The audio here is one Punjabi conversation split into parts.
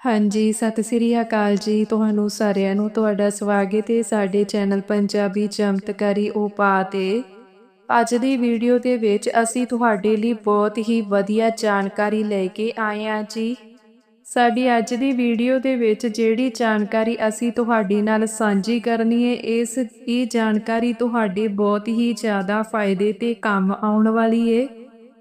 ਹਾਂਜੀ, ਸਤਿ ਸ੍ਰੀ ਅਕਾਲ ਜੀ। ਤੁਹਾਨੂੰ ਸਾਰਿਆਂ ਨੂੰ ਤੁਹਾਡਾ ਸਵਾਗਤ ਹੈ ਸਾਡੇ ਚੈਨਲ ਪੰਜਾਬੀ ਚਮਤਕਾਰੀ ਉਪਾਅ ਤੇ। ਅੱਜ ਦੀ ਵੀਡੀਓ ਦੇ ਵਿੱਚ ਅਸੀਂ ਤੁਹਾਡੇ ਲਈ ਬਹੁਤ ਹੀ ਵਧੀਆ ਜਾਣਕਾਰੀ ਲੈ ਕੇ ਆਏ ਹਾਂ ਜੀ। ਸਾਡੀ ਅੱਜ ਦੀ ਵੀਡੀਓ ਦੇ ਵਿੱਚ ਜਿਹੜੀ ਜਾਣਕਾਰੀ ਅਸੀਂ ਤੁਹਾਡੇ ਨਾਲ ਸਾਂਝੀ ਕਰਨੀ ਹੈ, ਇਸ ਇਹ ਜਾਣਕਾਰੀ ਤੁਹਾਡੇ ਬਹੁਤ ਹੀ ਜ਼ਿਆਦਾ ਫਾਇਦੇ ਤੇ ਕੰਮ ਆਉਣ ਵਾਲੀ ਹੈ।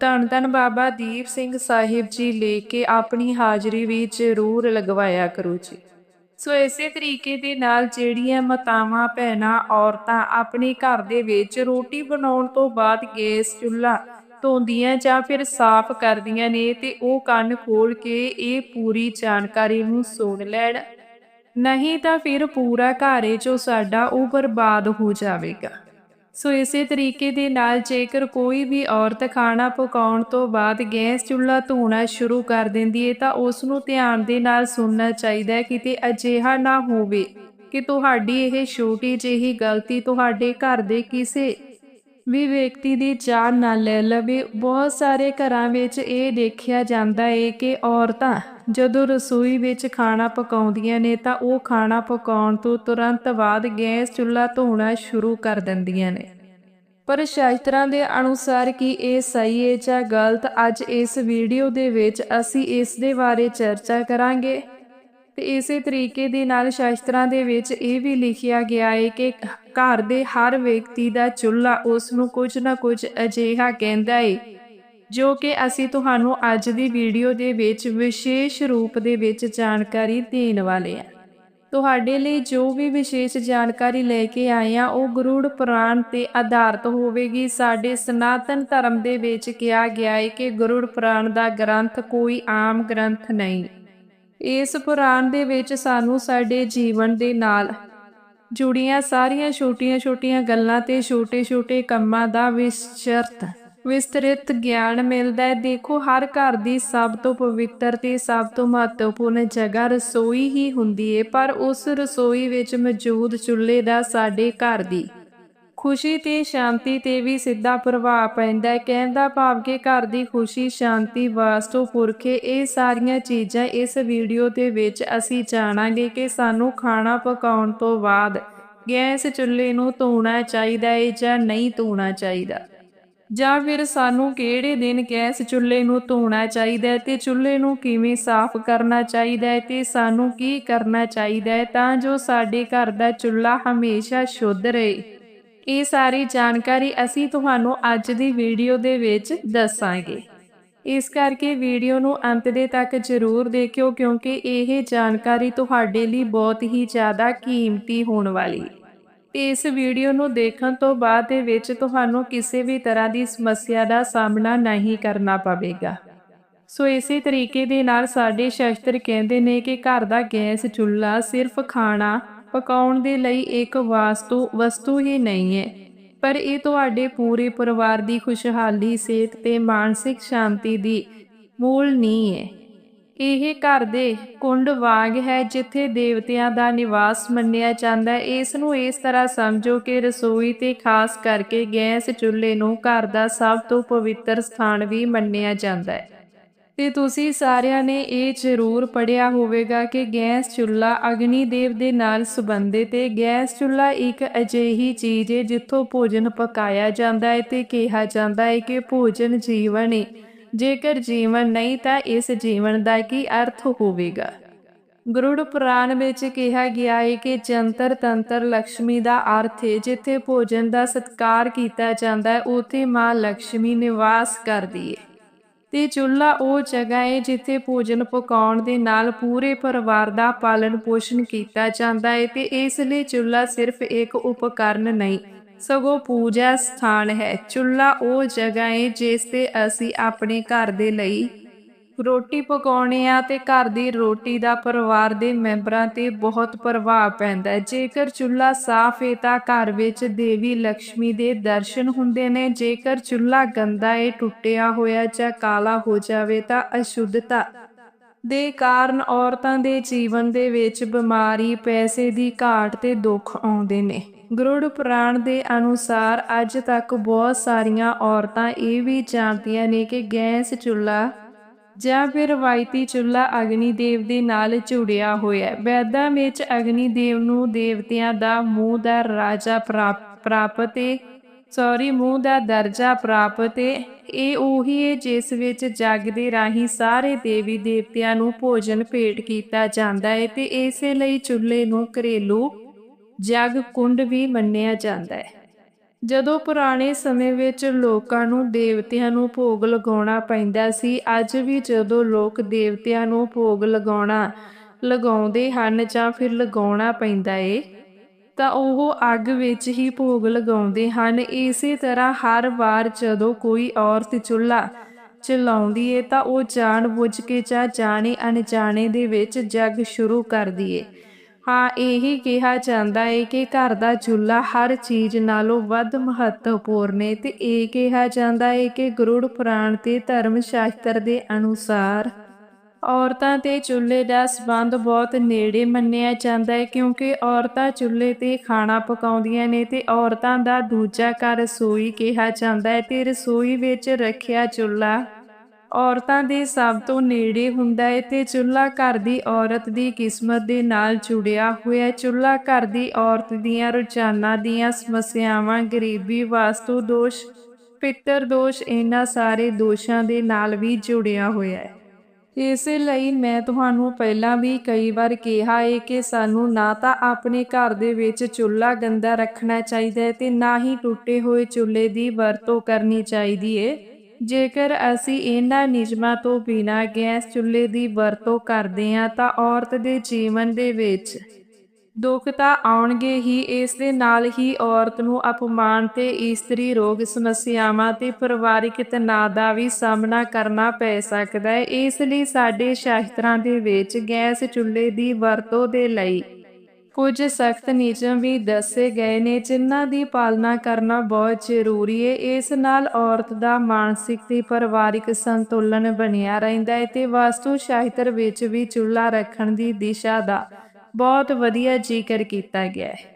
ਧੰਨ ਧੰਨ ਬਾਬਾ ਦੀਪ ਸਿੰਘ ਸਾਹਿਬ ਜੀ ਲੈ ਕੇ ਆਪਣੀ ਹਾਜ਼ਰੀ ਵੀ ਜ਼ਰੂਰ ਲਗਵਾਇਆ ਕਰੋ ਜੀ। ਸੋ ਇਸੇ ਤਰੀਕੇ ਦੇ ਨਾਲ ਜਿਹੜੀਆਂ ਮਾਤਾਵਾਂ, ਭੈਣਾਂ, ਔਰਤਾਂ ਆਪਣੇ ਘਰ ਦੇ ਵਿੱਚ ਰੋਟੀ ਬਣਾਉਣ ਤੋਂ ਬਾਅਦ ਗੈਸ ਚੁੱਲ੍ਹਾ ਧੋਂਦੀਆਂ ਜਾਂ ਫਿਰ ਸਾਫ਼ ਕਰਦੀਆਂ ਨੇ ਤੇ ਉਹ ਕੰਨ ਖੋਲ ਕੇ ਇਹ ਪੂਰੀ ਜਾਣਕਾਰੀ ਨੂੰ ਸੁਣ ਲੈਣ, ਨਹੀਂ ਤਾਂ ਫਿਰ ਪੂਰਾ ਘਰ ਏ ਜੋ ਸਾਡਾ ਉਹ ਬਰਬਾਦ ਹੋ ਜਾਵੇਗਾ। ਸੋ ਇਸੇ ਤਰੀਕੇ ਦੇ ਨਾਲ ਜੇਕਰ ਕੋਈ ਵੀ ਔਰਤ ਖਾਣਾ ਪਕਾਉਣ ਤੋਂ ਬਾਅਦ ਗੈਸ ਚੁੱਲ੍ਹਾ ਧੋਣਾ ਸ਼ੁਰੂ ਕਰ ਦਿੰਦੀ ਹੈ ਤਾਂ ਉਸ ਨੂੰ ਧਿਆਨ ਦੇ ਨਾਲ ਸੁਣਨਾ ਚਾਹੀਦਾ ਹੈ ਕਿਤੇ ਅਜਿਹਾ ਨਾ ਹੋਵੇ ਕਿ ਤੁਹਾਡੀ ਇਹ ਛੋਟੀ ਜਿਹੀ ਗਲਤੀ ਤੁਹਾਡੇ ਘਰ ਦੇ ਕਿਸੇ ਵੀ ਵਿਅਕਤੀ ਦੀ ਜਾਨ ਨਾ ਲੈ ਲਵੇ। ਬਹੁਤ ਸਾਰੇ ਘਰਾਂ ਵਿੱਚ ਇਹ ਦੇਖਿਆ ਜਾਂਦਾ ਹੈ ਕਿ ਔਰਤਾਂ ਜਦੋਂ ਰਸੋਈ ਵਿੱਚ ਖਾਣਾ ਪਕਾਉਂਦੀਆਂ ਨੇ ਤਾਂ ਉਹ ਖਾਣਾ ਪਕਾਉਣ ਤੋਂ ਤੁਰੰਤ ਬਾਅਦ ਗੈਸ ਚੁੱਲ੍ਹਾ ਧੋਣਾ ਸ਼ੁਰੂ ਕਰ ਦਿੰਦੀਆਂ ਨੇ। ਪਰ ਸ਼ਾਸਤਰਾਂ ਦੇ ਅਨੁਸਾਰ ਕੀ ਇਹ ਸਹੀ ਹੈ ਜਾਂ ਗਲਤ? ਅੱਜ ਇਸ ਵੀਡੀਓ ਦੇ ਵਿੱਚ ਅਸੀਂ ਇਸ ਦੇ ਬਾਰੇ ਚਰਚਾ ਕਰਾਂਗੇ। ਤੇ ਇਸੇ ਤਰੀਕੇ ਦੇ ਨਾਲ ਸ਼ਾਸਤਰਾਂ ਦੇ ਵਿੱਚ ਇਹ ਵੀ ਲਿਖਿਆ ਗਿਆ ਹੈ ਕਿ ਘਰ ਦੇ ਹਰ ਵਿਅਕਤੀ ਦਾ ਚੁੱਲ੍ਹਾ ਉਸ ਨੂੰ ਕੁਝ ਨਾ ਕੁਝ ਅਜਿਹਾ ਕਹਿੰਦਾ ਹੈ ਜੋ ਕਿ ਅਸੀਂ ਤੁਹਾਨੂੰ ਅੱਜ ਦੀ ਵੀਡੀਓ ਦੇ ਵਿੱਚ ਵਿਸ਼ੇਸ਼ ਰੂਪ ਦੇ ਵਿੱਚ ਜਾਣਕਾਰੀ ਦੇਣ ਵਾਲੇ ਹਾਂ ਤੁਹਾਡੇ ਲਈ ਜੋ ਵੀ ਵਿਸ਼ੇਸ਼ ਜਾਣਕਾਰੀ ਲੈ ਕੇ ਆਏ ਆ, ਉਹ ਗਰੂੜ ਪੁਰਾਣ ਤੇ ਆਧਾਰਿਤ ਹੋਵੇਗੀ। ਸਾਡੇ ਸਨਾਤਨ ਧਰਮ ਦੇ ਵਿੱਚ ਕਿਹਾ ਗਿਆ ਹੈ ਕਿ ਗਰੂੜ ਪੁਰਾਣ ਦਾ ਗ੍ਰੰਥ ਕੋਈ ਆਮ ਗ੍ਰੰਥ ਨਹੀਂ। ਇਸ ਪੁਰਾਣ ਦੇ ਵਿੱਚ ਸਾਨੂੰ ਸਾਡੇ ਜੀਵਨ ਦੇ ਨਾਲ ਜੁੜੀਆਂ ਸਾਰੀਆਂ ਛੋਟੀਆਂ-ਛੋਟੀਆਂ ਗੱਲਾਂ ਤੇ ਛੋਟੇ-ਛੋਟੇ ਕੰਮਾਂ ਦਾ ਵਿਸਚਰਤ ਵਿਸਤ੍ਰਿਤ ਗਿਆਨ ਮਿਲਦਾ ਹੈ। ਦੇਖੋ, ਹਰ ਘਰ ਦੀ ਸਭ ਤੋਂ ਪਵਿੱਤਰ ਤੇ ਸਭ ਤੋਂ ਮਹੱਤਵਪੂਰਨ ਜਗ੍ਹਾ ਰਸੋਈ ਹੀ ਹੁੰਦੀ ਹੈ ਪਰ ਉਸ ਰਸੋਈ ਵਿੱਚ ਮੌਜੂਦ ਚੁੱਲ੍ਹੇ ਦਾ ਸਾਡੇ ਘਰ ਦੀ ਖੁਸ਼ੀ ਤੇ ਸ਼ਾਂਤੀ ਤੇ ਵੀ ਸਿੱਧਾ ਪ੍ਰਭਾਵ ਪੈਂਦਾ ਹੈ। ਕਹਿੰਦਾ ਭਾਵ ਕਿ ਘਰ ਦੀ ਖੁਸ਼ੀ, ਸ਼ਾਂਤੀ, ਵਾਸਤੂ ਪੁਰਖੇ ਇਹ ਸਾਰੀਆਂ ਚੀਜ਼ਾਂ ਇਸ ਵੀਡੀਓ ਦੇ ਵਿੱਚ ਅਸੀਂ ਜਾਣਾਂਗੇ ਕਿ ਸਾਨੂੰ ਖਾਣਾ ਪਕਾਉਣ ਤੋਂ ਬਾਅਦ ਗੈਸ ਚੁੱਲ੍ਹੇ ਨੂੰ ਧੋਣਾ ਚਾਹੀਦਾ ਹੈ ਜਾਂ ਨਹੀਂ ਧੋਣਾ ਚਾਹੀਦਾ। ਜਾਂ ਫਿਰ ਸਾਨੂੰ ਕਿਹੜੇ ਦਿਨ ਗੈਸ ਚੁੱਲ੍ਹੇ ਨੂੰ ਧੋਣਾ ਚਾਹੀਦਾ ਹੈ ਤੇ ਚੁੱਲ੍ਹੇ ਨੂੰ ਕਿਵੇਂ ਸਾਫ਼ ਕਰਨਾ ਚਾਹੀਦਾ ਹੈ ਤੇ ਸਾਨੂੰ ਕੀ ਕਰਨਾ ਚਾਹੀਦਾ ਹੈ ਤਾਂ ਜੋ ਸਾਡੇ ਘਰ ਦਾ ਚੁੱਲ੍ਹਾ ਹਮੇਸ਼ਾ ਸ਼ੁੱਧ ਰਹੇ। ਇਹ ਸਾਰੀ ਜਾਣਕਾਰੀ ਅਸੀਂ ਤੁਹਾਨੂੰ ਅੱਜ ਦੀ ਵੀਡੀਓ ਦੇ ਵਿੱਚ ਦੱਸਾਂਗੇ। ਇਸ ਕਰਕੇ ਵੀਡੀਓ ਨੂੰ ਅੰਤ ਦੇ ਤੱਕ ਜ਼ਰੂਰ ਦੇਖਿਓ, ਕਿਉਂਕਿ ਇਹ ਜਾਣਕਾਰੀ ਤੁਹਾਡੇ ਲਈ ਬਹੁਤ ਹੀ ਜ਼ਿਆਦਾ ਕੀਮਤੀ ਹੋਣ ਵਾਲੀ ਹੈ। ਤੇ ਇਸ ਵੀਡੀਓ ਨੂੰ ਦੇਖਣ ਤੋਂ ਬਾਅਦ ਦੇ ਵਿੱਚ ਤੁਹਾਨੂੰ ਕਿਸੇ ਵੀ ਤਰ੍ਹਾਂ ਦੀ ਸਮੱਸਿਆ ਦਾ ਸਾਹਮਣਾ ਨਹੀਂ ਕਰਨਾ ਪਵੇਗਾ। ਸੋ ਇਸੇ ਤਰੀਕੇ ਦੇ ਨਾਲ ਸਾਡੇ ਸ਼ਾਸਤਰ ਕਹਿੰਦੇ ਨੇ ਕਿ ਘਰ ਦਾ ਗੈਸ ਚੁੱਲ੍ਹਾ ਸਿਰਫ ਖਾਣਾ ਪਕਾਉਣ ਦੇ ਲਈ ਇੱਕ ਵਾਸਤੂ, ਵਸਤੂ ਹੀ ਨਹੀਂ ਹੈ। ਪਰ ਇਹ ਤੁਹਾਡੇ ਪੂਰੇ ਪਰਿਵਾਰ ਦੀ ਖੁਸ਼ਹਾਲੀ, ਸਿਹਤ ਤੇ ਮਾਨਸਿਕ ਸ਼ਾਂਤੀ ਦੀ ਮੂਲ ਨੀਂਹ ਹੈ। ਇਹ ਘਰ ਦੇ ਕੁੰਡ ਵਾਂਗ ਹੈ ਜਿੱਥੇ ਦੇਵਤਿਆਂ ਦਾ ਨਿਵਾਸ ਮੰਨਿਆ ਜਾਂਦਾ ਹੈ। ਇਸ ਨੂੰ ਇਸ ਤਰ੍ਹਾਂ ਸਮਝੋ ਕਿ ਰਸੋਈ ਤੇ ਖਾਸ ਕਰਕੇ ਗੈਸ ਚੁੱਲ੍ਹੇ ਨੂੰ ਘਰ ਦਾ ਸਭ ਤੋਂ ਪਵਿੱਤਰ ਸਥਾਨ ਵੀ ਮੰਨਿਆ ਜਾਂਦਾ ਹੈ। ਤੇ ਤੁਸੀਂ ਸਾਰਿਆਂ ਨੇ ਇਹ ਜ਼ਰੂਰ ਪੜਿਆ ਹੋਵੇਗਾ ਕਿ ਗੈਸ ਚੁੱਲ੍ਹਾ ਅਗਨੀ ਦੇਵ ਦੇ ਨਾਲ ਸੰਬੰਧਿਤ ਹੈ। ਗੈਸ ਚੁੱਲ੍ਹਾ ਇੱਕ ਅਜਿਹੀ ਚੀਜ਼ ਹੈ ਜਿੱਥੋਂ ਭੋਜਨ ਪਕਾਇਆ ਜਾਂਦਾ ਹੈ ਤੇ ਕਿਹਾ ਜਾਂਦਾ ਹੈ ਕਿ ਭੋਜਨ ਜੀਵਨ ਹੈ। ਜੇਕਰ ਜੀਵਨ ਨਹੀਂ ਤਾਂ ਇਸ ਜੀਵਨ ਦਾ ਕੀ ਅਰਥ ਹੋਵੇਗਾ? ਗਰੁੜ ਪੁਰਾਣ ਵਿੱਚ ਕਿਹਾ ਗਿਆ ਹੈ ਕਿ ਜੰਤਰ ਤੰਤਰ ਲక్ష్ਮੀ ਦਾ ਅਰਥ ਹੈ, ਜਿੱਥੇ ਭੋਜਨ ਦਾ ਸਤਕਾਰ ਕੀਤਾ ਜਾਂਦਾ ਹੈ, ਉਥੇ ਮਾਂ ਲక్ష్ਮੀ ਨਿਵਾਸ ਕਰਦੀ ਹੈ। ਤੇ ਚੁੱਲ੍ਹਾ ਉਹ ਜਗ੍ਹਾ ਹੈ ਜਿੱਥੇ ਭੋਜਨ ਪਕਾਉਣ ਦੇ ਨਾਲ ਪੂਰੇ ਪਰਿਵਾਰ ਦਾ ਪਾਲਣ ਪੋਸ਼ਣ ਕੀਤਾ ਜਾਂਦਾ ਹੈ ਤੇ ਇਸ ਲਈ ਚੁੱਲ੍ਹਾ ਸਿਰਫ ਇੱਕ ਉਪਕਰਨ ਨਹੀਂ, ਸਗੋਂ ਪੂਜਾ ਸਥਾਨ ਹੈ। ਚੁੱਲ੍ਹਾ ਉਹ ਜਗ੍ਹਾ ਹੈ ਜਿਸ ਤੇ ਅਸੀਂ ਆਪਣੇ ਘਰ ਦੇ ਲਈ ਰੋਟੀ ਪਕਾਉਣੇ ਆ ਤੇ ਘਰ ਦੀ ਰੋਟੀ ਦਾ ਪਰਿਵਾਰ ਦੇ ਮੈਂਬਰਾਂ ਤੇ ਬਹੁਤ ਪ੍ਰਭਾਵ ਪੈਂਦਾ ਹੈ। ਜੇਕਰ ਚੁੱਲ੍ਹਾ ਸਾਫ਼ ਹੈ ਤਾਂ ਘਰ ਵਿੱਚ ਦੇਵੀ ਲక్ష్ਮੀ ਦੇ ਦਰਸ਼ਨ ਹੁੰਦੇ ਨੇ। ਜੇਕਰ ਚੁੱਲ੍ਹਾ ਗੰਦਾ ਹੈ ਟੁੱਟਿਆ ਹੋਇਆ ਜਾਂ ਕਾਲਾ ਹੋ ਜਾਵੇ ਤਾਂ ਅਸ਼ੁੱਧਤਾ ਦੇ ਕਾਰਨ ਔਰਤਾਂ ਦੇ ਜੀਵਨ ਦੇ ਵਿੱਚ ਬਿਮਾਰੀ, ਪੈਸੇ ਦੀ ਘਾਟ ਤੇ ਦੁੱਖ ਆਉਂਦੇ ਨੇ। ਗਰੁੜ ਪੁਰਾਣ ਦੇ ਅਨੁਸਾਰ ਅੱਜ ਤੱਕ ਬਹੁਤ ਸਾਰੀਆਂ ਔਰਤਾਂ ਇਹ ਵੀ ਜਾਣਦੀਆਂ ਨੇ ਕਿ ਗੈਸ ਚੁੱਲ੍ਹਾ ਜਾਂ ਫਿਰ ਰਵਾਇਤੀ ਚੁੱਲ੍ਹਾ ਅਗਨੀ ਦੇਵ ਦੇ ਨਾਲ ਜੁੜਿਆ ਹੋਇਆ ਹੈ। ਵੈਦਾਂ ਵਿੱਚ ਅਗਨੀ ਦੇਵ ਨੂੰ ਦੇਵਤਿਆਂ ਦਾ ਮੂੰਹ ਦਾ ਰਾਜਾ ਪ੍ਰਾਪ- ਪ੍ਰਾਪਤ ਹੈ ਸੌਰੀ ਮੂੰਹ ਦਾ ਦਰਜਾ ਪ੍ਰਾਪਤ ਹੈ ਇਹ ਉਹੀ ਹੈ ਜਿਸ ਵਿੱਚ ਜਗ ਦੇ ਰਾਹੀਂ ਸਾਰੇ ਦੇਵੀ ਦੇਵਤਿਆਂ ਨੂੰ ਭੋਜਨ ਭੇਟ ਕੀਤਾ ਜਾਂਦਾ ਹੈ ਤੇ ਇਸੇ ਲਈ ਚੁੱਲ੍ਹੇ ਨੂੰ ਘਰੇਲੂ ਜਗ ਕੁੰਡ ਵੀ ਮੰਨਿਆ ਜਾਂਦਾ ਹੈ। ਜਦੋਂ ਪੁਰਾਣੇ ਸਮੇਂ ਵਿੱਚ ਲੋਕਾਂ ਨੂੰ ਦੇਵਤਿਆਂ ਨੂੰ ਭੋਗ ਲਗਾਉਣਾ ਪੈਂਦਾ ਸੀ, ਅੱਜ ਵੀ ਜਦੋਂ ਲੋਕ ਦੇਵਤਿਆਂ ਨੂੰ ਭੋਗ ਲਗਾਉਣਾ, ਲਗਾਉਂਦੇ ਹਨ ਜਾਂ ਫਿਰ ਲਗਾਉਣਾ ਪੈਂਦਾ ਏ, ਤਾਂ ਉਹ ਅੱਗ ਵਿੱਚ ਹੀ ਭੋਗ ਲਗਾਉਂਦੇ ਹਨ। ਇਸੇ ਤਰ੍ਹਾਂ ਹਰ ਵਾਰ ਜਦੋਂ ਕੋਈ ਔਰਤ ਚੁੱਲ੍ਹਾ ਚਲਾਉਂਦੀ ਏ, ਤਾਂ ਉਹ ਜਾਣ ਬੁੱਝ ਕੇ ਜਾਂ ਜਾਣੇ ਅਣਜਾਣੇ ਦੇ ਵਿੱਚ ਜਗ ਸ਼ੁਰੂ ਕਰਦੀ ਏ। ਹਾਂ, ਇਹੀ ਕਿਹਾ ਜਾਂਦਾ ਹੈ ਕਿ ਘਰ ਦਾ ਚੁੱਲ੍ਹਾ ਹਰ ਚੀਜ਼ ਨਾਲੋਂ ਵੱਧ ਮਹੱਤਵਪੂਰਨ ਹੈ ਤੇ ਇਹ ਕਿਹਾ ਜਾਂਦਾ ਹੈ ਕਿ ਗਰੁੜ ਪੁਰਾਣ ਤੇ ਧਰਮ ਸ਼ਾਸਤਰ ਦੇ ਅਨੁਸਾਰ ਔਰਤਾਂ ਤੇ ਚੁੱਲ੍ਹੇ ਦਾ ਸਬੰਧ ਬਹੁਤ ਨੇੜੇ ਮੰਨਿਆ ਜਾਂਦਾ ਹੈ ਕਿਉਂਕਿ ਔਰਤਾਂ ਚੁੱਲ੍ਹੇ ਤੇ ਖਾਣਾ ਪਕਾਉਂਦੀਆਂ ਨੇ ਤੇ ਔਰਤਾਂ ਦਾ ਦੂਜਾ ਘਰ ਰਸੋਈ ਕਿਹਾ ਜਾਂਦਾ ਹੈ ਤੇ ਰਸੋਈ ਵਿੱਚ ਰੱਖਿਆ ਚੁੱਲ੍ਹਾ ਔਰਤਾਂ ਦੇ ਸਭ ਤੋਂ ਨੇੜੇ ਹੁੰਦਾ ਹੈ ਤੇ ਚੁੱਲ੍ਹਾ ਘਰ ਦੀ ਔਰਤ ਦੀ ਕਿਸਮਤ ਦੇ ਨਾਲ ਜੁੜਿਆ ਹੋਇਆ ਚੁੱਲ੍ਹਾ ਘਰ ਦੀ ਔਰਤ ਦੀਆਂ ਰੋਜ਼ਾਨਾ ਦੀਆਂ ਸਮੱਸਿਆਵਾਂ, ਗਰੀਬੀ ਵਾਸਤੂ ਦੋਸ਼, ਪਿੱਤਰ ਦੋਸ਼, ਇਹਨਾਂ ਸਾਰੇ ਦੋਸ਼ਾਂ ਦੇ ਨਾਲ ਵੀ ਜੁੜਿਆ ਹੋਇਆ ਹੈ ਇਸੇ ਲਈ ਮੈਂ ਤੁਹਾਨੂੰ ਪਹਿਲਾਂ ਵੀ ਕਈ ਵਾਰ ਕਿਹਾ ਹੈ ਕਿ ਸਾਨੂੰ ਨਾ ਤਾਂ ਆਪਣੇ ਘਰ ਦੇ ਵਿੱਚ ਚੁੱਲ੍ਹਾ ਗੰਦਾ ਰੱਖਣਾ ਚਾਹੀਦਾ ਹੈ ਤੇ ਨਾ ਹੀ ਟੁੱਟੇ ਹੋਏ ਚੁੱਲ੍ਹੇ ਦੀ ਵਰਤੋਂ ਕਰਨੀ ਚਾਹੀਦੀ ਹੈ ਜੇਕਰ ਅਸੀਂ ਇਹਨਾਂ ਨਿਯਮਾਂ ਤੋਂ ਬਿਨਾਂ ਗੈਸ ਚੁੱਲ੍ਹੇ ਦੀ ਵਰਤੋਂ ਕਰਦੇ ਹਾਂ, ਤਾਂ ਔਰਤ ਦੇ ਜੀਵਨ ਦੇ ਵਿੱਚ ਦੁੱਖ ਤਾਂ ਆਉਣਗੇ ਹੀ। ਇਸ ਦੇ ਨਾਲ ਹੀ ਔਰਤ ਨੂੰ ਅਪਮਾਨ ਤੇ ਇਸਤਰੀ ਰੋਗ ਸਮੱਸਿਆਵਾਂ ਤੇ ਪਰਿਵਾਰਿਕ ਤਣਾਅ ਦਾ ਵੀ ਸਾਹਮਣਾ ਕਰਨਾ ਪੈ ਸਕਦਾ ਹੈ। ਇਸ ਲਈ ਸਾਡੇ ਸ਼ਾਸਤਰਾਂ ਦੇ ਵਿੱਚ ਗੈਸ ਚੁੱਲ੍ਹੇ ਦੀ ਵਰਤੋਂ ਦੇ ਲਈ ਕੁਝ ਸਖਤ ਨਿਯਮ ਵੀ ਦੱਸੇ ਗਏ ਨੇ, ਜਿਨ੍ਹਾਂ ਦੀ ਪਾਲਣਾ ਕਰਨਾ ਬਹੁਤ ਜ਼ਰੂਰੀ ਹੈ ਇਸ ਨਾਲ ਔਰਤ ਦਾ ਮਾਨਸਿਕ ਤੇ ਪਰਿਵਾਰਿਕ ਸੰਤੁਲਨ ਬਣਿਆ ਰਹਿੰਦਾ ਹੈ ਤੇ ਵਾਸਤੂ ਸ਼ਾਸਤਰ ਵਿੱਚ ਵੀ ਚੁੱਲ੍ਹਾ ਰੱਖਣ ਦੀ ਦਿਸ਼ਾ ਦਾ ਬਹੁਤ ਵਧੀਆ ਜ਼ਿਕਰ ਕੀਤਾ ਗਿਆ ਹੈ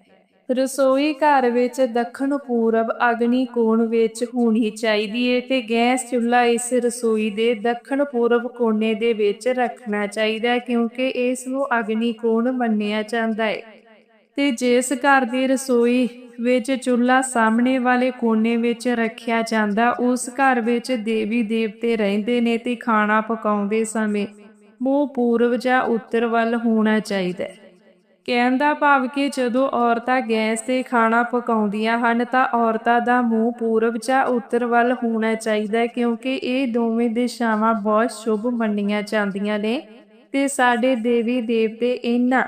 ਰਸੋਈ ਘਰ ਵਿੱਚ ਦੱਖਣ ਪੂਰਬ ਅਗਨੀ ਕੋਣ ਵਿੱਚ ਹੋਣੀ ਚਾਹੀਦੀ ਹੈ ਤੇ ਗੈਸ ਚੁੱਲ੍ਹਾ ਇਸ ਰਸੋਈ ਦੇ ਦੱਖਣ ਪੂਰਬ ਕੋਨੇ ਦੇ ਵਿੱਚ ਰੱਖਣਾ ਚਾਹੀਦਾ ਹੈ ਕਿਉਂਕਿ ਇਸ ਨੂੰ ਅਗਨੀ ਕੋਣ ਮੰਨਿਆ ਜਾਂਦਾ ਹੈ ਤੇ ਜਿਸ ਘਰ ਦੀ ਰਸੋਈ ਵਿੱਚ ਚੁੱਲ੍ਹਾ ਸਾਹਮਣੇ ਵਾਲੇ ਕੋਨੇ ਵਿੱਚ ਰੱਖਿਆ ਜਾਂਦਾ, ਉਸ ਘਰ ਵਿੱਚ ਦੇਵੀ ਦੇਵਤੇ ਰਹਿੰਦੇ ਨੇ ਤੇ ਖਾਣਾ ਪਕਾਉਂਦੇ ਸਮੇਂ ਮੂੰਹ ਪੂਰਬ ਜਾਂ ਉੱਤਰ ਵੱਲ ਹੋਣਾ ਚਾਹੀਦਾ ਹੈ ਕਹਿਣ ਦਾ ਭਾਵ ਕਿ ਜਦੋਂ ਔਰਤਾਂ ਗੈਸ ਤੇ ਖਾਣਾ ਪਕਾਉਂਦੀਆਂ ਹਨ ਤਾਂ ਔਰਤਾਂ ਦਾ ਮੂੰਹ ਪੂਰਬ ਜਾਂ ਉੱਤਰ ਵੱਲ ਹੋਣਾ ਚਾਹੀਦਾ ਹੈ ਕਿਉਂਕਿ ਇਹ ਦੋਵੇਂ ਦਿਸ਼ਾਵਾਂ ਬਹੁਤ ਸ਼ੁਭ ਮੰਨੀਆਂ ਜਾਂਦੀਆਂ ਨੇ ਤੇ ਸਾਡੇ ਦੇਵੀ ਦੇਵਤੇ ਇਹਨਾਂ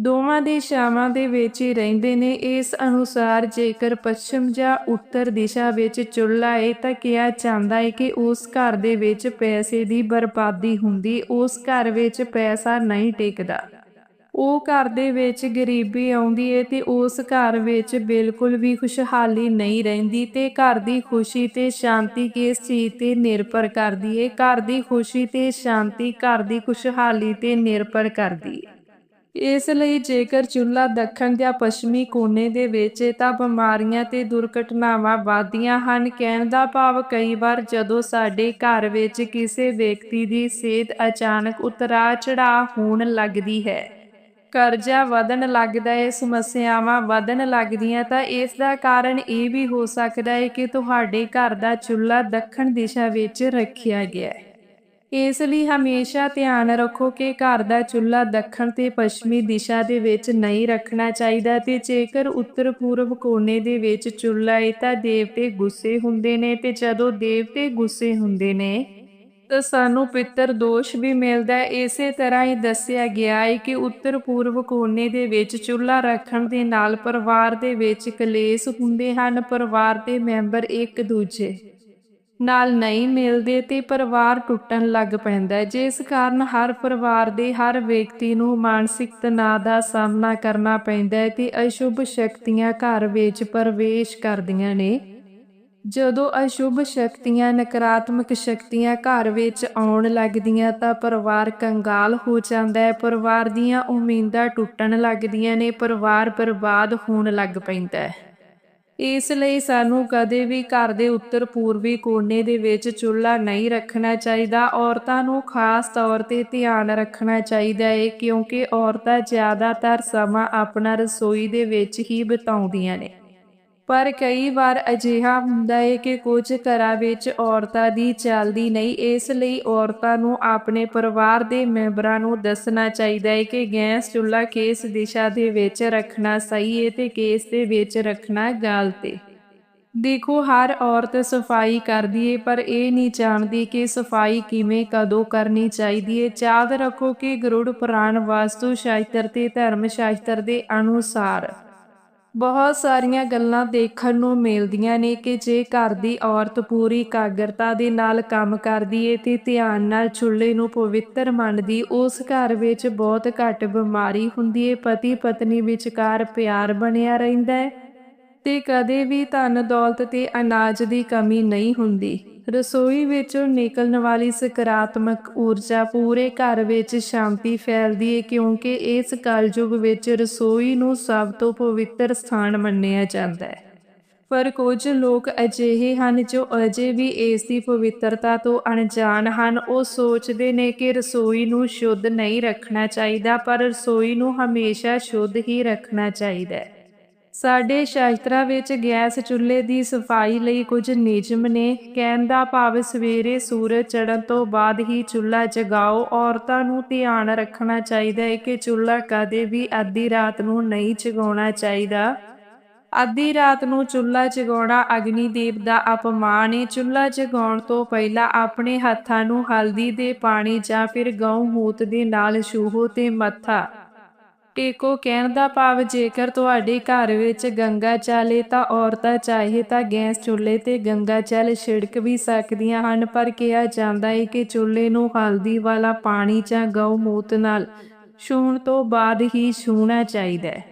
ਦੋਵਾਂ ਦਿਸ਼ਾਵਾਂ ਦੇ ਵਿੱਚ ਹੀ ਰਹਿੰਦੇ ਨੇ। ਇਸ ਅਨੁਸਾਰ ਜੇਕਰ ਪੱਛਮ ਜਾਂ ਉੱਤਰ ਦਿਸ਼ਾ ਵਿੱਚ ਚੁੱਲ੍ਹਾ ਹੈ ਤਾਂ ਕਿਹਾ ਜਾਂਦਾ ਹੈ ਕਿ ਉਸ ਘਰ ਦੇ ਵਿੱਚ ਪੈਸੇ ਦੀ ਬਰਬਾਦੀ ਹੁੰਦੀ, ਉਸ ਘਰ ਵਿੱਚ ਪੈਸਾ ਨਹੀਂ ਟਿਕਦਾ। ਉਹ ਘਰ ਦੇ ਵਿੱਚ ਗਰੀਬੀ ਆਉਂਦੀ ਏ ਤੇ ਉਸ ਘਰ ਵਿੱਚ ਬਿਲਕੁਲ ਵੀ ਖੁਸ਼ਹਾਲੀ ਨਹੀਂ ਰਹਿੰਦੀ ਤੇ ਘਰ ਦੀ ਖੁਸ਼ੀ ਤੇ ਸ਼ਾਂਤੀ ਕਿਸ ਚੀਜ਼ ਤੇ ਨਿਰਭਰ ਕਰਦੀ ਏ? ਘਰ ਦੀ ਖੁਸ਼ੀ ਤੇ ਸ਼ਾਂਤੀ, ਘਰ ਦੀ ਖੁਸ਼ਹਾਲੀ ਤੇ ਨਿਰਭਰ ਕਰਦੀ ਏ। ਇਸ ਲਈ ਜੇਕਰ ਚੁੱਲ੍ਹਾ ਦੱਖਣ ਜਾਂ ਪੱਛਮੀ ਕੋਨੇ ਦੇ ਵਿੱਚ ਤਾਂ ਬਿਮਾਰੀਆਂ ਤੇ ਦੁਰਘਟਨਾਵਾਂ ਵੱਧਦੀਆਂ ਹਨ। ਕਹਿਣ ਦਾ ਭਾਵ ਕਈ ਵਾਰ ਜਦੋਂ ਸਾਡੇ ਘਰ ਵਿੱਚ ਕਿਸੇ ਵਿਅਕਤੀ ਦੀ ਸਿਹਤ ਅਚਾਨਕ ਉਤਰਾਅ ਚੜਾਅ ਹੋਣ ਲੱਗਦੀ ਹੈ। ਕਰਜ਼ਾ ਵਧਣ ਲੱਗਦਾ ਹੈ, ਸਮੱਸਿਆਵਾਂ ਵਧਣ ਲੱਗਦੀਆਂ, ਤਾਂ ਇਸ ਦਾ ਕਾਰਨ ਇਹ ਵੀ ਹੋ ਸਕਦਾ ਹੈ ਕਿ ਤੁਹਾਡੇ ਘਰ ਦਾ ਚੁੱਲ੍ਹਾ ਦੱਖਣ ਦਿਸ਼ਾ ਵਿੱਚ ਰੱਖਿਆ ਗਿਆ ਹੈ। ਇਸ ਲਈ ਹਮੇਸ਼ਾ ਧਿਆਨ ਰੱਖੋ ਕਿ ਘਰ ਦਾ ਚੁੱਲ੍ਹਾ ਦੱਖਣ ਤੇ ਪੱਛਮੀ ਦਿਸ਼ਾ ਦੇ ਵਿੱਚ ਨਹੀਂ ਰੱਖਣਾ ਚਾਹੀਦਾ ਤੇ ਜੇਕਰ ਉੱਤਰ ਪੂਰਬ ਕੋਨੇ ਦੇ ਵਿੱਚ ਚੁੱਲ੍ਹਾ ਹੈ ਤਾਂ ਦੇਵਤੇ ਗੁੱਸੇ ਹੁੰਦੇ ਨੇ ਤੇ ਜਦੋਂ ਦੇਵਤੇ ਗੁੱਸੇ ਹੁੰਦੇ ਨੇ ਤਾਂ ਸਾਨੂੰ ਪਿੱਤਰ ਦੋਸ਼ ਵੀ ਮਿਲਦਾ ਹੈ। ਇਸੇ ਤਰ੍ਹਾਂ ਹੀ ਦੱਸਿਆ ਗਿਆ ਹੈ ਕਿ ਉੱਤਰ ਪੂਰਬ ਕੋਨੇ ਦੇ ਵਿੱਚ ਚੁੱਲ੍ਹਾ ਰੱਖਣ ਦੇ ਨਾਲ ਪਰਿਵਾਰ ਦੇ ਵਿੱਚ ਕਲੇਸ਼ ਹੁੰਦੇ ਹਨ। ਪਰਿਵਾਰ ਦੇ ਮੈਂਬਰ ਇੱਕ ਦੂਜੇ ਨਾਲ ਨਹੀਂ ਮਿਲਦੇ ਤੇ ਪਰਿਵਾਰ ਟੁੱਟਣ ਲੱਗ ਪੈਂਦਾ ਜਿਸ ਕਾਰਨ ਹਰ ਪਰਿਵਾਰ ਦੇ ਹਰ ਵਿਅਕਤੀ ਨੂੰ ਮਾਨਸਿਕ ਤਣਾਅ ਦਾ ਸਾਹਮਣਾ ਕਰਨਾ ਪੈਂਦਾ ਹੈ ਤੇ ਅਸ਼ੁਭ ਸ਼ਕਤੀਆਂ ਘਰ ਵਿੱਚ ਪ੍ਰਵੇਸ਼ ਕਰਦੀਆਂ ਨੇ। ਜਦੋਂ ਅਸ਼ੁਭ ਸ਼ਕਤੀਆਂ, ਨਕਾਰਾਤਮਕ ਸ਼ਕਤੀਆਂ ਘਰ ਵਿੱਚ ਆਉਣ ਲੱਗਦੀਆਂ ਤਾਂ ਪਰਿਵਾਰ ਕੰਗਾਲ ਹੋ ਜਾਂਦਾ ਹੈ। ਪਰਿਵਾਰ ਦੀਆਂ ਉਮੀਦਾਂ ਟੁੱਟਣ ਲੱਗਦੀਆਂ ਨੇ, ਪਰਿਵਾਰ ਬਰਬਾਦ ਹੋਣ ਲੱਗ ਪੈਂਦਾ ਹੈ। ਇਸ ਲਈ ਸਾਨੂੰ ਕਦੇ ਵੀ ਘਰ ਦੇ ਉੱਤਰ ਪੂਰਬੀ ਕੋਨੇ ਦੇ ਵਿੱਚ ਚੁੱਲ੍ਹਾ ਨਹੀਂ ਰੱਖਣਾ ਚਾਹੀਦਾ। ਔਰਤਾਂ ਨੂੰ ਖਾਸ ਤੌਰ ਤੇ ਧਿਆਨ ਰੱਖਣਾ ਚਾਹੀਦਾ ਹੈ, ਕਿਉਂਕਿ ਔਰਤਾਂ ਜ਼ਿਆਦਾਤਰ ਸਮਾਂ ਆਪਣਾ ਰਸੋਈ ਦੇ ਵਿੱਚ ਹੀ ਬਿਤਾਉਂਦੀਆਂ ਨੇ। ਪਰ ਕਈ ਵਾਰ ਅਜਿਹਾ ਹੁੰਦਾ ਹੈ ਕਿ ਕੁਝ ਘਰਾਂ ਵਿੱਚ ਔਰਤਾਂ ਦੀ ਚੱਲਦੀ ਨਹੀਂ, ਇਸ ਲਈ ਔਰਤਾਂ ਨੂੰ ਆਪਣੇ ਪਰਿਵਾਰ ਦੇ ਮੈਂਬਰਾਂ ਨੂੰ ਦੱਸਣਾ ਚਾਹੀਦਾ ਹੈ ਕਿ ਗੈਸ, ਚੁੱਲ੍ਹਾ ਕਿਸ ਦਿਸ਼ਾ ਦੇ ਵਿੱਚ ਰੱਖਣਾ ਸਹੀ ਹੈ ਤੇ ਕਿਸ ਦੇ ਵਿੱਚ ਰੱਖਣਾ ਗਲਤ ਹੈ ਦੇਖੋ, ਹਰ ਔਰਤ ਸਫ਼ਾਈ ਕਰਦੀ ਏ, ਪਰ ਇਹ ਨਹੀਂ ਜਾਣਦੀ ਕਿ ਸਫ਼ਾਈ ਕਿਵੇਂ, ਕਦੋਂ ਕਰਨੀ ਚਾਹੀਦੀ ਏ। ਯਾਦ ਰੱਖੋ ਕਿ ਗਰੁੜ ਪੁਰਾਣ ਵਾਸਤੂ ਸ਼ਾਸਤਰ ਤੇ ਧਰਮ ਸ਼ਾਸਤਰ ਦੇ ਅਨੁਸਾਰ ਬਹੁਤ ਸਾਰੀਆਂ ਗੱਲਾਂ ਦੇਖਣ ਨੂੰ ਮਿਲਦੀਆਂ ਨੇ ਕਿ ਜੇ ਘਰ ਦੀ ਔਰਤ ਪੂਰੀ ਕਾਗਰਤਾ ਦੇ ਨਾਲ ਕੰਮ ਕਰਦੀ ਏ ਤੇ ਧਿਆਨ ਨਾਲ ਚੁੱਲ੍ਹੇ ਨੂੰ ਪਵਿੱਤਰ ਮੰਨਦੀ, ਉਸ ਘਰ ਵਿੱਚ ਬਹੁਤ ਘੱਟ ਬਿਮਾਰੀ ਹੁੰਦੀ ਏ ਪਤੀ ਪਤਨੀ ਵਿਚਕਾਰ ਪਿਆਰ ਬਣਿਆ ਰਹਿੰਦਾ ਹੈ ਤੇ ਕਦੇ ਵੀ ਧਨ ਦੌਲਤ ਤੇ ਅਨਾਜ ਦੀ ਕਮੀ ਨਹੀਂ ਹੁੰਦੀ। ਰਸੋਈ ਵਿੱਚੋਂ ਨਿਕਲਣ ਵਾਲੀ ਸਕਾਰਾਤਮਕ ਊਰਜਾ ਪੂਰੇ ਘਰ ਵਿੱਚ ਸ਼ਾਂਤੀ ਫੈਲਦੀ ਹੈ ਕਿਉਂਕਿ ਇਸ ਕਲਯੁਗ ਵਿੱਚ ਰਸੋਈ ਨੂੰ ਸਭ ਤੋਂ ਪਵਿੱਤਰ ਸਥਾਨ ਮੰਨਿਆ ਜਾਂਦਾ ਹੈ। ਪਰ ਕੁਝ ਲੋਕ ਅਜਿਹੇ ਹਨ ਜੋ ਅਜੇ ਵੀ ਇਸ ਦੀ ਪਵਿੱਤਰਤਾ ਤੋਂ ਅਣਜਾਣ ਹਨ। ਉਹ ਸੋਚਦੇ ਨੇ ਕਿ ਰਸੋਈ ਨੂੰ ਸ਼ੁੱਧ ਨਹੀਂ ਰੱਖਣਾ ਚਾਹੀਦਾ, ਪਰ ਰਸੋਈ ਨੂੰ ਹਮੇਸ਼ਾ ਸ਼ੁੱਧ ਹੀ ਰੱਖਣਾ ਚਾਹੀਦਾ ਹੈ। ਸਾਡੇ ਸ਼ਾਸਤਰਾਂ ਵਿੱਚ ਗੈਸ ਚੁੱਲ੍ਹੇ ਦੀ ਸਫ਼ਾਈ ਲਈ ਕੁਝ ਨਿਯਮ ਨੇ। ਕਹਿਣ ਦਾ ਭਾਵ, ਸਵੇਰੇ ਸੂਰਜ ਚੜ੍ਹਨ ਤੋਂ ਬਾਅਦ ਹੀ ਚੁੱਲ੍ਹਾ ਜਗਾਓ। ਔਰਤਾਂ ਨੂੰ ਧਿਆਨ ਰੱਖਣਾ ਚਾਹੀਦਾ ਹੈ ਕਿ ਚੁੱਲ੍ਹਾ ਕਦੇ ਵੀ ਅੱਧੀ ਰਾਤ ਨੂੰ ਨਹੀਂ ਜਗਾਉਣਾ ਚਾਹੀਦਾ। ਅੱਧੀ ਰਾਤ ਨੂੰ ਚੁੱਲ੍ਹਾ ਜਗਾਉਣਾ ਅਗਨੀ ਦੇਵ ਦਾ ਅਪਮਾਨ ਹੈ ਚੁੱਲ੍ਹਾ ਜਗਾਉਣ ਤੋਂ ਪਹਿਲਾਂ ਆਪਣੇ ਹੱਥਾਂ ਨੂੰ ਹਲਦੀ ਦੇ ਪਾਣੀ ਜਾਂ ਫਿਰ ਗਊ ਮੂਤ ਦੇ ਨਾਲ ਛੂਹੋ ਤੇ ਮੱਥਾ ਟੇਕੋ ਕਹਿਣ ਦਾ ਭਾਵ, ਜੇਕਰ ਤੁਹਾਡੇ ਘਰ ਵਿੱਚ ਗੰਗਾ ਚਾਲੇ ਤਾਂ ਔਰਤਾਂ ਚਾਹੇ ਤਾਂ ਗੈਸ ਚੁੱਲ੍ਹੇ ਤੇ ਗੰਗਾ ਜਲ ਛਿੜਕ ਵੀ ਸਕਦੀਆਂ ਹਨ, ਪਰ ਕਿਹਾ ਜਾਂਦਾ ਹੈ ਕਿ ਚੁੱਲ੍ਹੇ ਨੂੰ ਹਲਦੀ ਵਾਲਾ ਪਾਣੀ ਜਾਂ ਗਊ ਮੂਤ ਨਾਲ ਛੂਹਣ ਤੋਂ ਬਾਅਦ ਹੀ ਛੂਹਣਾ ਚਾਹੀਦਾ ਹੈ।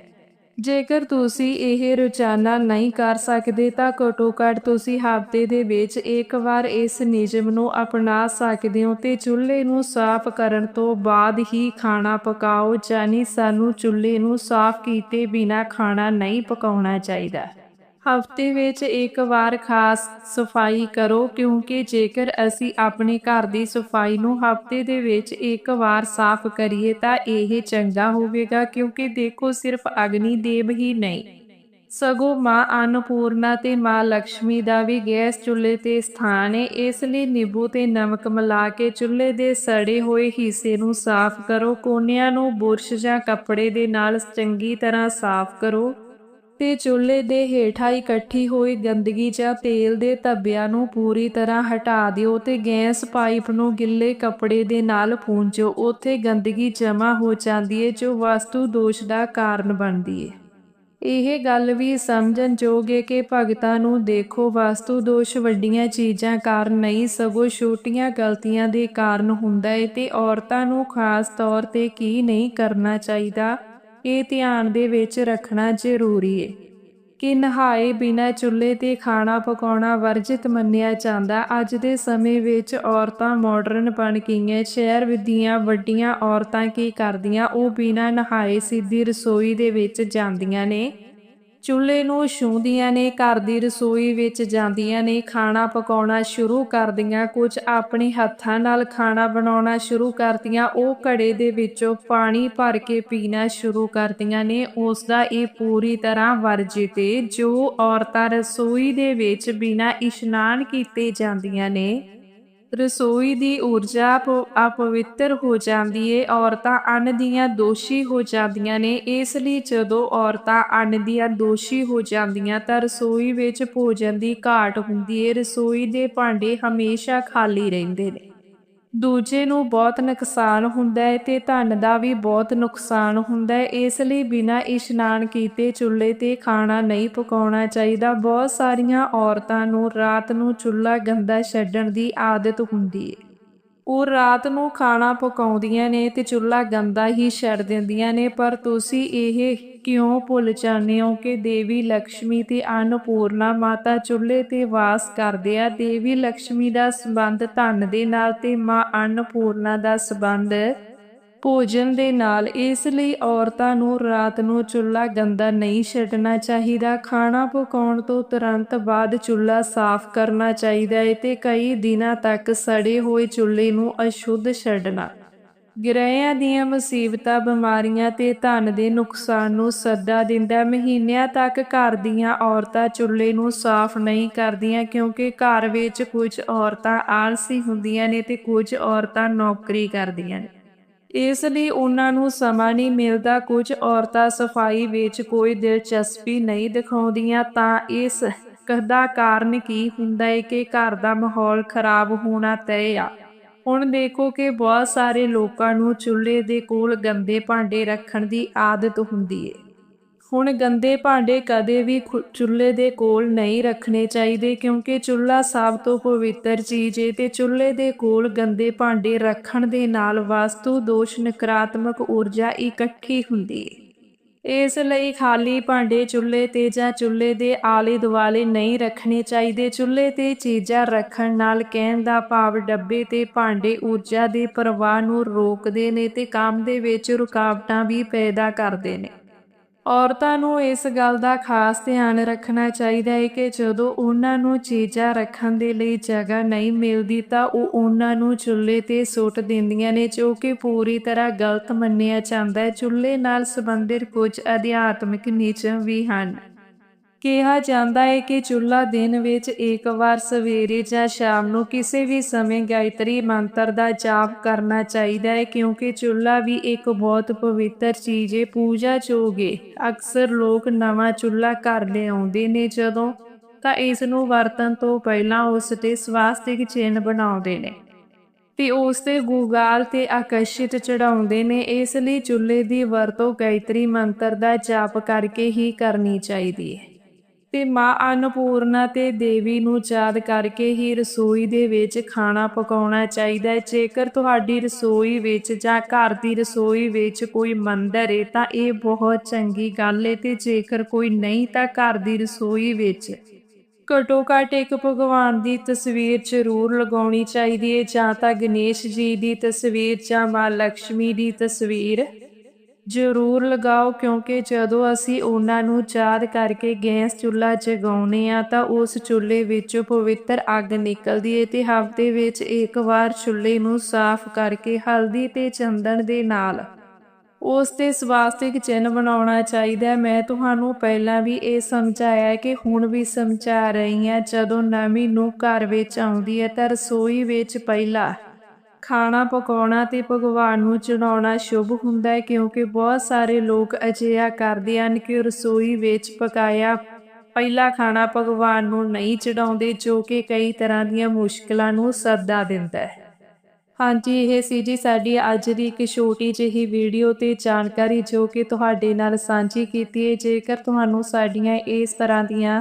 ਜੇਕਰ ਤੁਸੀਂ ਇਹ ਰੋਜ਼ਾਨਾ ਨਹੀਂ ਕਰ ਸਕਦੇ ਤਾਂ ਘੱਟੋ ਘੱਟ ਤੁਸੀਂ ਹਫ਼ਤੇ ਦੇ ਵਿੱਚ ਇੱਕ ਵਾਰ ਇਸ ਨਿਯਮ ਨੂੰ ਅਪਣਾ ਸਕਦੇ ਹੋ ਤੇ ਚੁੱਲ੍ਹੇ ਨੂੰ ਸਾਫ਼ ਕਰਨ ਤੋਂ ਬਾਅਦ ਹੀ ਖਾਣਾ ਪਕਾਓ, ਯਾਨੀ ਸਾਨੂੰ ਚੁੱਲ੍ਹੇ ਨੂੰ ਸਾਫ਼ ਕੀਤੇ ਬਿਨਾ ਖਾਣਾ ਨਹੀਂ ਪਕਾਉਣਾ ਚਾਹੀਦਾ। ਹਫ਼ਤੇ ਵਿੱਚ ਇੱਕ ਵਾਰ ਖਾਸ ਸਫ਼ਾਈ ਕਰੋ, ਕਿਉਂਕਿ ਜੇਕਰ ਅਸੀਂ ਆਪਣੇ ਘਰ ਦੀ ਸਫ਼ਾਈ ਨੂੰ ਹਫ਼ਤੇ ਦੇ ਵਿੱਚ ਇੱਕ ਵਾਰ ਸਾਫ਼ ਕਰੀਏ ਤਾਂ ਇਹ ਚੰਗਾ ਹੋਵੇਗਾ, ਕਿਉਂਕਿ ਦੇਖੋ ਸਿਰਫ ਅਗਨੀ ਦੇਵ ਹੀ ਨਹੀਂ। ਸਗੋਂ ਮਾਂ ਅੰਨਪੂਰਨਾ ਤੇ ਮਾਂ ਲక్ష్ਮੀ ਦਾ ਵੀ ਗੈਸ ਚੁੱਲ੍ਹੇ ਤੇ ਸਥਾਨ ਹੈ ਇਸ ਲਈ ਨਿੰਬੂ ਤੇ ਨਮਕ ਮਿਲਾ ਕੇ ਚੁੱਲ੍ਹੇ ਦੇ ਸੜੇ ਹੋਏ ਹਿੱਸੇ ਨੂੰ ਸਾਫ਼ ਕਰੋ, ਕੋਨਿਆਂ ਨੂੰ ਬੁਰਸ਼ ਜਾਂ ਕੱਪੜੇ ਦੇ ਨਾਲ ਚੰਗੀ ਤਰ੍ਹਾਂ ਸਾਫ਼ ਕਰੋ। ਤੇ ਚੁੱਲ੍ਹੇ ਦੇ ਹੇਠਾਂ ਇਕੱਠੀ ਹੋਈ ਗੰਦਗੀ ਜਾਂ ਤੇਲ ਦੇ ਧੱਬਿਆਂ ਨੂੰ ਪੂਰੀ ਤਰ੍ਹਾਂ ਹਟਾ ਦਿਓ ਤੇ ਗੈਸ ਪਾਈਪ ਨੂੰ ਗਿੱਲੇ ਕੱਪੜੇ ਦੇ ਨਾਲ ਪੂੰਝੋ ਉੱਥੇ ਗੰਦਗੀ ਜਮ੍ਹਾਂ ਹੋ ਜਾਂਦੀ ਹੈ ਜੋ ਵਾਸਤੂ ਦੋਸ਼ ਦਾ ਕਾਰਨ ਬਣਦੀ ਹੈ ਇਹ ਗੱਲ ਵੀ ਸਮਝਣ ਯੋਗ ਹੈ ਕਿ ਭਗਤਾਂ ਨੂੰ ਦੇਖੋ, ਵਾਸਤੂ ਦੋਸ਼ ਵੱਡੀਆਂ ਚੀਜ਼ਾਂ ਕਾਰਨ ਨਹੀਂ, ਸਗੋਂ ਛੋਟੀਆਂ ਗਲਤੀਆਂ ਦੇ ਕਾਰਨ ਹੁੰਦਾ ਹੈ ਤੇ ਔਰਤਾਂ ਨੂੰ ਖਾਸ ਤੌਰ ਤੇ ਕੀ ਨਹੀਂ ਕਰਨਾ ਚਾਹੀਦਾ? ਇਹ ਧਿਆਨ ਦੇ ਵਿੱਚ ਰੱਖਣਾ ਜ਼ਰੂਰੀ ਹੈ ਕਿ ਨਹਾਏ ਬਿਨਾ ਚੁੱਲ੍ਹੇ ਤੇ ਖਾਣਾ ਪਕਾਉਣਾ ਵਰਜਿਤ ਮੰਨਿਆ ਜਾਂਦਾ, ਅੱਜ ਦੇ ਸਮੇਂ ਵਿੱਚ ਔਰਤਾਂ ਮਾਡਰਨ ਬਣ ਗਈਆਂ। ਸ਼ਹਿਰ ਦੀਆਂ ਵੱਡੀਆਂ ਔਰਤਾਂ ਕੀ ਕਰਦੀਆਂ? ਉਹ ਬਿਨਾ ਨਹਾਏ ਸਿੱਧੀ ਰਸੋਈ ਦੇ ਵਿੱਚ ਜਾਂਦੀਆਂ ਨੇ। ਚੁੱਲ੍ਹੇ ਨੂੰ ਛੂੰਹਦੀਆਂ ਨੇ, ਘਰ ਦੀ ਰਸੋਈ ਵਿੱਚ ਜਾਂਦੀਆਂ ਨੇ, ਖਾਣਾ ਪਕਾਉਣਾ ਸ਼ੁਰੂ ਕਰਦੀਆਂ, ਕੁਝ ਆਪਣੇ ਹੱਥਾਂ ਨਾਲ ਖਾਣਾ ਬਣਾਉਣਾ ਸ਼ੁਰੂ ਕਰਦੀਆਂ, ਉਹ ਘੜੇ ਦੇ ਵਿੱਚੋਂ ਪਾਣੀ ਭਰ ਕੇ ਪੀਣਾ ਸ਼ੁਰੂ ਕਰਦੀਆਂ ਨੇ ਉਸ ਦਾ ਇਹ ਪੂਰੀ ਤਰ੍ਹਾਂ ਵਰਜਿਤ ਏ ਜੋ ਔਰਤਾਂ ਰਸੋਈ ਦੇ ਵਿੱਚ ਬਿਨਾਂ ਇਸ਼ਨਾਨ ਕੀਤੇ ਜਾਂਦੀਆਂ ਨੇ ਰਸੋਈ ਦੀ ਊਰਜਾ ਪ- ਅਪਵਿੱਤਰ ਹੋ ਜਾਂਦੀ ਏ, ਔਰਤਾਂ ਅੰਨ ਦੀਆਂ ਦੋਸ਼ੀ ਹੋ ਜਾਂਦੀਆਂ ਨੇ, ਇਸ ਲਈ ਜਦੋਂ ਔਰਤਾਂ ਅੰਨ ਦੀਆਂ ਦੋਸ਼ੀ ਹੋ ਜਾਂਦੀਆਂ ਤਾਂ ਰਸੋਈ ਵਿੱਚ ਭੋਜਨ ਦੀ ਘਾਟ ਹੁੰਦੀ ਏ, ਰਸੋਈ ਦੇ ਭਾਂਡੇ ਹਮੇਸ਼ਾ ਖਾਲੀ ਰਹਿੰਦੇ ਨੇ। ਦੂਜੇ ਨੂੰ ਬਹੁਤ ਨੁਕਸਾਨ ਹੁੰਦਾ ਹੈ ਤੇ ਧਨ ਦਾ ਵੀ ਬਹੁਤ ਨੁਕਸਾਨ ਹੁੰਦਾ ਹੈ। ਇਸ ਲਈ ਬਿਨਾਂ ਇਸ਼ਨਾਨ ਕੀਤੇ ਚੁੱਲ੍ਹੇ ਤੇ ਖਾਣਾ ਨਹੀਂ ਪਕਾਉਣਾ ਚਾਹੀਦਾ। ਬਹੁਤ ਸਾਰੀਆਂ ਔਰਤਾਂ ਨੂੰ ਰਾਤ ਨੂੰ ਚੁੱਲ੍ਹਾ ਗੰਦਾ ਛੱਡਣ ਦੀ ਆਦਤ ਹੁੰਦੀ ਹੈ। ਉਹ ਰਾਤ ਨੂੰ ਖਾਣਾ ਪਕਾਉਂਦੀਆਂ ਨੇ ਤੇ ਚੁੱਲ੍ਹਾ ਗੰਦਾ ਹੀ ਛੱਡ ਦਿੰਦੀਆਂ ਨੇ। ਪਰ ਤੁਸੀਂ ਇਹ ਕਿਉਂ ਭੁੱਲ ਜਾਂਦੇ ਹੋ ਕਿ ਦੇਵੀ ਲక్ష్ਮੀ ਤੇ ਅਨਪੂਰਨਾ ਮਾਤਾ ਚੁੱਲ੍ਹੇ ਤੇ ਵਾਸ ਕਰਦੇ ਆ? ਦੇਵੀ ਲక్ష్ਮੀ ਦਾ ਸੰਬੰਧ ਧਨ ਦੇ ਨਾਲ ਤੇ ਮਾਂ ਅਨਪੂਰਨਾ ਦਾ ਸੰਬੰਧ ਭੋਜਨ ਦੇ ਨਾਲ। ਇਸ ਲਈ ਔਰਤਾਂ ਨੂੰ ਰਾਤ ਨੂੰ ਚੁੱਲ੍ਹਾ ਗੰਦਾ ਨਹੀਂ ਛੱਡਣਾ ਚਾਹੀਦਾ। ਖਾਣਾ ਪਕਾਉਣ ਤੋਂ ਤੁਰੰਤ ਬਾਅਦ ਚੁੱਲ੍ਹਾ ਸਾਫ਼ ਕਰਨਾ ਚਾਹੀਦਾ ਹੈ ਤੇ ਕਈ ਦਿਨਾਂ ਤੱਕ ਸੜੇ ਹੋਏ ਚੁੱਲ੍ਹੇ ਨੂੰ ਅਸ਼ੁੱਧ ਛੱਡਣਾ। ਗ੍ਰਹਿਆਂ ਦੀਆਂ ਮੁਸੀਬਤਾਂ, ਬਿਮਾਰੀਆਂ ਤੇ ਧਨ ਦੇ ਨੁਕਸਾਨ ਨੂੰ ਸੱਦਾ ਦਿੰਦਾ, ਮਹੀਨਿਆਂ ਤੱਕ ਘਰ ਦੀਆਂ ਔਰਤਾਂ ਚੁੱਲ੍ਹੇ ਨੂੰ ਸਾਫ਼ ਨਹੀਂ ਕਰਦੀਆਂ ਕਿਉਂਕਿ ਘਰ ਵਿੱਚ ਕੁਝ ਔਰਤਾਂ ਆਲਸੀ ਹੁੰਦੀਆਂ ਨੇ ਤੇ ਕੁਝ ਔਰਤਾਂ ਨੌਕਰੀ ਕਰਦੀਆਂ ਨੇ। ਇਸ ਲਈ ਉਹਨਾਂ ਨੂੰ ਸਮਾਂ ਨਹੀਂ ਮਿਲਦਾ, ਕੁਝ ਔਰਤਾਂ ਸਫ਼ਾਈ ਵਿੱਚ ਕੋਈ ਦਿਲਚਸਪੀ ਨਹੀਂ ਦਿਖਾਉਂਦੀਆਂ, ਤਾਂ ਇਸ ਕਹਦਾ ਕਾਰਨ ਕੀ ਹੁੰਦਾ ਹੈ ਕਿ ਘਰ ਦਾ ਮਾਹੌਲ ਖਰਾਬ ਹੋਣਾ ਤੈਅ ਆ। ਹੁਣ ਦੇਖੋ ਕਿ ਬਹੁਤ ਸਾਰੇ ਲੋਕਾਂ ਨੂੰ ਚੁੱਲ੍ਹੇ ਦੇ ਕੋਲ ਗੰਦੇ ਭਾਂਡੇ ਰੱਖਣ ਦੀ ਆਦਤ ਹੁੰਦੀ ਹੈ ਹੁਣ ਗੰਦੇ ਭਾਂਡੇ ਕਦੇ ਵੀ ਚੁੱਲ੍ਹੇ ਦੇ ਕੋਲ ਨਹੀਂ ਰੱਖਣੇ ਚਾਹੀਦੇ ਕਿਉਂਕਿ ਚੁੱਲ੍ਹਾ ਸਭ ਤੋਂ ਪਵਿੱਤਰ ਚੀਜ਼ ਏ ਤੇ ਚੁੱਲ੍ਹੇ ਦੇ ਕੋਲ ਗੰਦੇ ਭਾਂਡੇ ਰੱਖਣ ਦੇ ਨਾਲ ਵਾਸਤੂ ਦੋਸ਼, ਨਕਾਰਾਤਮਕ ਊਰਜਾ ਇਕੱਠੀ ਹੁੰਦੀ ਹੈ ਇਸ ਲਈ ਖਾਲੀ ਭਾਂਡੇ ਚੁੱਲ੍ਹੇ ਤੇ ਜਾਂ ਚੁੱਲ੍ਹੇ ਦੇ ਆਲੇ ਦੁਆਲੇ ਨਹੀਂ ਰੱਖਣੇ ਚਾਹੀਦੇ। ਚੁੱਲ੍ਹੇ ਤੇ ਚੀਜ਼ਾਂ ਰੱਖਣ ਨਾਲ ਕਹਿਣ ਦਾ ਭਾਵ ਡੱਬੇ ਤੇ ਭਾਂਡੇ ਊਰਜਾ ਦੇ ਪ੍ਰਵਾਹ ਨੂੰ ਰੋਕਦੇ ਨੇ ਤੇ ਕੰਮ ਦੇ ਵਿੱਚ ਰੁਕਾਵਟਾਂ ਵੀ ਪੈਦਾ ਕਰਦੇ ਨੇ। ਔਰਤਾਂ ਨੂੰ ਇਸ ਗੱਲ ਦਾ ਖਾਸ ਧਿਆਨ ਰੱਖਣਾ ਚਾਹੀਦਾ ਹੈ ਕਿ ਜਦੋਂ ਉਹਨਾਂ ਨੂੰ ਚੀਜ਼ਾਂ ਰੱਖਣ ਦੇ ਲਈ ਜਗ੍ਹਾ ਨਹੀਂ ਮਿਲਦੀ ਤਾਂ ਉਹ ਉਹਨਾਂ ਨੂੰ ਚੁੱਲ੍ਹੇ ਤੇ ਸੁੱਟ ਦਿੰਦੀਆਂ ਨੇ, ਜੋ ਕਿ ਪੂਰੀ ਤਰ੍ਹਾਂ ਗਲਤ ਮੰਨਿਆ ਜਾਂਦਾ ਹੈ। ਚੁੱਲ੍ਹੇ ਨਾਲ ਸੰਬੰਧਿਤ ਕੁਝ ਅਧਿਆਤਮਿਕ ਨਿਯਮ ਵੀ ਹਨ। ਕਿਹਾ ਜਾਂਦਾ ਹੈ ਕਿ ਚੁੱਲ੍ਹਾ ਦਿਨ ਵਿੱਚ ਇੱਕ ਵਾਰ ਸਵੇਰੇ ਜਾਂ ਸ਼ਾਮ ਨੂੰ ਕਿਸੇ ਵੀ ਸਮੇਂ ਗਾਇਤਰੀ ਮੰਤਰ ਦਾ ਜਾਪ ਕਰਨਾ ਚਾਹੀਦਾ ਹੈ, ਕਿਉਂਕਿ ਚੁੱਲ੍ਹਾ ਵੀ ਇੱਕ ਬਹੁਤ ਪਵਿੱਤਰ ਚੀਜ਼ ਹੈ। ਪੂਜਾ ਚੋਗੇ ਅਕਸਰ ਲੋਕ ਨਵਾਂ ਚੁੱਲ੍ਹਾ ਘਰ ਲਿਆਉਂਦੇ ਨੇ, ਜਦੋਂ ਤਾਂ ਇਸ ਨੂੰ ਵਰਤਣ ਤੋਂ ਪਹਿਲਾਂ ਉਸ ਤੇ ਸਵਾਸਤਿਕ ਚਿੰਨ ਬਣਾਉਂਦੇ ਨੇ। ਤੇ ਉਸ ਤੇ ਗੁਗਾਲ ਤੇ ਆਕਰਸ਼ਿਤ ਚੜਾਉਂਦੇ ਨੇ, ਇਸ ਲਈ ਚੁੱਲ੍ਹੇ ਦੀ ਵਰਤੋਂ ਗਾਇਤਰੀ ਮੰਤਰ ਦਾ ਜਾਪ ਕਰਕੇ ਹੀ ਕਰਨੀ ਚਾਹੀਦੀ ਹੈ। ਤੇ ਮਾਂ ਅਨਪੂਰਨਾ ਤੇ ਦੇਵੀ ਨੂੰ ਯਾਦ ਕਰਕੇ ਹੀ ਰਸੋਈ ਦੇ ਵਿੱਚ ਖਾਣਾ ਪਕਾਉਣਾ ਚਾਹੀਦਾ ਹੈ। ਜੇਕਰ ਤੁਹਾਡੀ ਰਸੋਈ ਵਿੱਚ ਜਾਂ ਘਰ ਦੀ ਰਸੋਈ ਵਿੱਚ ਕੋਈ ਮੰਦਰ ਹੈ ਤਾਂ ਇਹ ਬਹੁਤ ਚੰਗੀ ਗੱਲ ਹੈ ਤੇ ਜੇਕਰ ਕੋਈ ਨਹੀਂ, ਤਾਂ ਘਰ ਦੀ ਰਸੋਈ ਵਿੱਚ ਘਟੋ ਘਟ ਇੱਕ ਭਗਵਾਨ ਦੀ ਤਸਵੀਰ ਜ਼ਰੂਰ ਲਗਾਉਣੀ ਚਾਹੀਦੀ ਹੈ ਜਾਂ ਤਾਂ ਗਣੇਸ਼ ਜੀ ਦੀ ਤਸਵੀਰ ਜਾਂ ਮਾਂ ਲక్ష్ਮੀ ਦੀ ਤਸਵੀਰ। ਜ਼ਰੂਰ ਲਗਾਓ ਕਿਉਂਕਿ ਜਦੋਂ ਅਸੀਂ ਉਹਨਾਂ ਨੂੰ ਯਾਦ ਕਰਕੇ ਗੈਸ ਚੁੱਲ੍ਹਾ ਜਗਾਉਨੇ ਆ ਤਾਂ ਉਸ ਚੁੱਲ੍ਹੇ ਵਿੱਚੋਂ ਪਵਿੱਤਰ ਅੱਗ ਨਿਕਲਦੀ ਹੈ ਤੇ ਹਫ਼ਤੇ ਵਿੱਚ ਇੱਕ ਵਾਰ ਚੁੱਲ੍ਹੇ ਨੂੰ ਸਾਫ਼ ਕਰਕੇ ਹਲਦੀ ਤੇ ਚੰਦਨ ਦੇ ਨਾਲ ਉਸ ਤੇ ਸਵਾਸਤਿਕ ਚਿੰਨ ਬਣਾਉਣਾ ਚਾਹੀਦਾ ਮੈਂ ਤੁਹਾਨੂੰ ਪਹਿਲਾਂ ਵੀ ਇਹ ਸਮਝਾਇਆ ਕਿ ਹੁਣ ਵੀ ਸਮਝਾ ਰਹੀ ਹਾਂ, ਜਦੋਂ ਨਵੀਂ ਨੂੰ ਘਰ ਵਿੱਚ ਆਉਂਦੀ ਹੈ ਤਾਂ ਰਸੋਈ ਵਿੱਚ ਪਹਿਲਾਂ ਖਾਣਾ ਪਕਾਉਣਾ ਤੇ ਭਗਵਾਨ ਨੂੰ ਚੜਾਉਣਾ ਸ਼ੁਭ ਹੁੰਦਾ ਹੈ, ਕਿਉਂਕਿ ਬਹੁਤ ਸਾਰੇ ਲੋਕ ਅਜਿਹਾ ਕਰਦੇ ਹਨ ਕਿ ਰਸੋਈ ਵਿੱਚ ਪਕਾਇਆ ਪਹਿਲਾ ਖਾਣਾ ਭਗਵਾਨ ਨੂੰ ਨਹੀਂ ਚੜਾਉਂਦੇ ਜੋ ਕਿ ਕਈ ਤਰ੍ਹਾਂ ਦੀਆਂ ਮੁਸ਼ਕਲਾਂ ਨੂੰ ਸੱਦਾ ਦਿੰਦਾ ਹੈ। ਹਾਂਜੀ, ਇਹ ਸੀ ਜੀ ਸਾਡੀ ਅੱਜ ਦੀ ਇੱਕ ਛੋਟੀ ਜਿਹੀ ਵੀਡੀਓ ਤੇ ਜਾਣਕਾਰੀ ਜੋ ਕਿ ਤੁਹਾਡੇ ਨਾਲ ਸਾਂਝੀ ਕੀਤੀ ਹੈ। ਜੇਕਰ ਤੁਹਾਨੂੰ ਸਾਡੀਆਂ ਇਸ ਤਰ੍ਹਾਂ ਦੀਆਂ